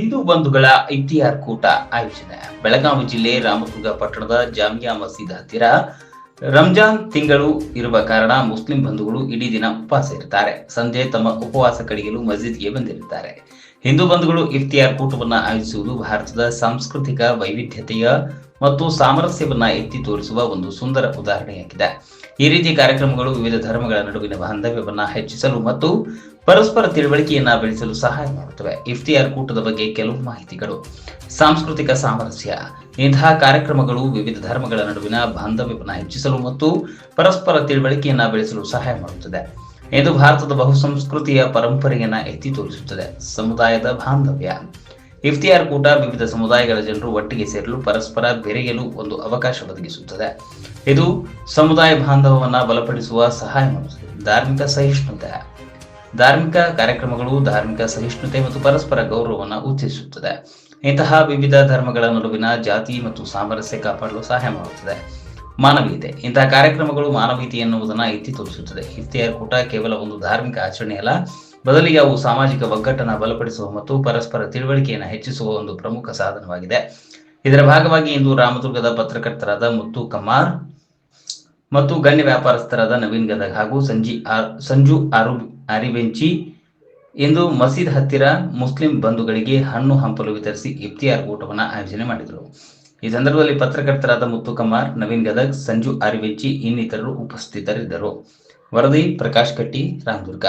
ಹಿಂದೂ ಬಂಧುಗಳ ಇಫ್ತಿಯಾರ್ ಕೂಟ ಆಯೋಜನೆ. ಬೆಳಗಾವಿ ಜಿಲ್ಲೆ ರಾಮದುರ್ಗ ಪಟ್ಟಣದ ಜಾಮಿಯಾ ಮಸೀದ್ ಹತ್ತಿರ ರಂಜಾನ್ ತಿಂಗಳು ಇರುವ ಕಾರಣ ಮುಸ್ಲಿಂ ಬಂಧುಗಳು ಇಡೀ ದಿನ ಉಪವಾಸ ಇರುತ್ತಾರೆ ಸಂಜೆ ತಮ್ಮ ಉಪವಾಸ ಕಡಿಯಲು ಮಸೀದ್ಗೆ ಬಂದಿರುತ್ತಾರೆ. ಹಿಂದೂ ಬಂಧುಗಳು ಇಫ್ತಿಯಾರ್ ಕೂಟವನ್ನು ಆಯೋಜಿಸುವುದು ಭಾರತದ ಸಾಂಸ್ಕೃತಿಕ ವೈವಿಧ್ಯತೆಯ ಮತ್ತು ಸಾಮರಸ್ಯವನ್ನ ಎತ್ತಿ ತೋರಿಸುವ ಒಂದು ಸುಂದರ ಉದಾಹರಣೆಯಾಗಿದೆ. ಈ ರೀತಿ ಕಾರ್ಯಕ್ರಮಗಳು ವಿವಿಧ ಧರ್ಮಗಳ ನಡುವಿನ ಬಾಂಧವ್ಯವನ್ನ ಹೆಚ್ಚಿಸಲು ಮತ್ತು ಪರಸ್ಪರ ತಿಳುವಳಿಕೆಯನ್ನ ಬೆಳೆಸಲು ಸಹಾಯ ಮಾಡುತ್ತವೆ. ಇಫ್ತಿಯಾರ್ ಕೂಟದ ಬಗ್ಗೆ ಕೆಲವು ಮಾಹಿತಿಗಳು. ಸಾಂಸ್ಕೃತಿಕ ಸಾಮರಸ್ಯ. ಇಂತಹ ಕಾರ್ಯಕ್ರಮಗಳು ವಿವಿಧ ಧರ್ಮಗಳ ನಡುವಿನ ಬಾಂಧವ್ಯವನ್ನು ಹೆಚ್ಚಿಸಲು ಮತ್ತು ಪರಸ್ಪರ ತಿಳುವಳಿಕೆಯನ್ನ ಬೆಳೆಸಲು ಸಹಾಯ ಮಾಡುತ್ತದೆ. ಇದು ಭಾರತದ ಬಹುಸಂಸ್ಕೃತಿಯ ಪರಂಪರೆಯನ್ನ ಎತ್ತಿ ತೋರಿಸುತ್ತದೆ. ಸಮುದಾಯದ ಬಾಂಧವ್ಯ. ಇಫ್ತಿಯಾರ್ ಕೂಟ ವಿವಿಧ ಸಮುದಾಯಗಳ ಜನರು ಒಟ್ಟಿಗೆ ಸೇರಲು ಪರಸ್ಪರ ಬೆರೆಯಲು ಒಂದು ಅವಕಾಶ ಒದಗಿಸುತ್ತದೆ. ಇದು ಸಮುದಾಯ ಬಾಂಧವವನ್ನು ಬಲಪಡಿಸುವ ಸಹಾಯ ಮಾಡುತ್ತದೆ. ಧಾರ್ಮಿಕ ಸಹಿಷ್ಣುತೆ. ಧಾರ್ಮಿಕ ಕಾರ್ಯಕ್ರಮಗಳು ಧಾರ್ಮಿಕ ಸಹಿಷ್ಣುತೆ ಮತ್ತು ಪರಸ್ಪರ ಗೌರವವನ್ನು ಉತ್ತೇಜಿಸುತ್ತದೆ. ಇಂತಹ ವಿವಿಧ ಧರ್ಮಗಳ ನಡುವಿನ ಜಾತಿ ಮತ್ತು ಸಾಮರಸ್ಯ ಕಾಪಾಡಲು ಸಹಾಯ ಮಾಡುತ್ತದೆ. ಮಾನವೀಯತೆ. ಇಂತಹ ಕಾರ್ಯಕ್ರಮಗಳು ಮಾನವೀಯತೆ ಎನ್ನುವುದನ್ನು ಎತ್ತಿ ತೋರಿಸುತ್ತದೆ. ಇಫ್ತಿಯಾರ್ ಕೂಟ ಕೇವಲ ಒಂದು ಧಾರ್ಮಿಕ ಆಚರಣೆಯಲ್ಲ ಬದಲಿಗೆ ಅವು ಸಾಮಾಜಿಕ ಒಗ್ಗಟ್ಟನ್ನು ಬಲಪಡಿಸುವ ಮತ್ತು ಪರಸ್ಪರ ತಿಳುವಳಿಕೆಯನ್ನು ಹೆಚ್ಚಿಸುವ ಒಂದು ಪ್ರಮುಖ ಸಾಧನವಾಗಿದೆ. ಇದರ ಭಾಗವಾಗಿ ಇಂದು ರಾಮದುರ್ಗದ ಪತ್ರಕರ್ತರಾದ ಮುತ್ತು ಕಮಾರ್ ಮತ್ತು ಗಣ್ಯ ವ್ಯಾಪಾರಸ್ಥರಾದ ನವೀನ್ ಗದಗ್ ಹಾಗೂ ಸಂಜಿ ಆರ್, ಸಂಜು ಆರು ಅರಿವೆಂಚಿ ಇಂದು ಮಸೀದ್ ಹತ್ತಿರ ಮುಸ್ಲಿಂ ಬಂಧುಗಳಿಗೆ ಹಣ್ಣು ಹಂಪಲು ವಿತರಿಸಿ ಇಫ್ತಿಯಾರ್ ಊಟವನ್ನು ಆಯೋಜನೆ ಮಾಡಿದರು. ಈ ಸಂದರ್ಭದಲ್ಲಿ ಪತ್ರಕರ್ತರಾದ ಮುತ್ತು ಕಮಾರ್ ನವೀನ್ ಗದಗ್, ಸಂಜು ಅರಿವೆಂಚಿ ಇನ್ನಿತರರು ಉಪಸ್ಥಿತರಿದ್ದರು. ವರದಿ ಪ್ರಕಾಶ್ ಕಟ್ಟಿ, ರಾಮದುರ್ಗ.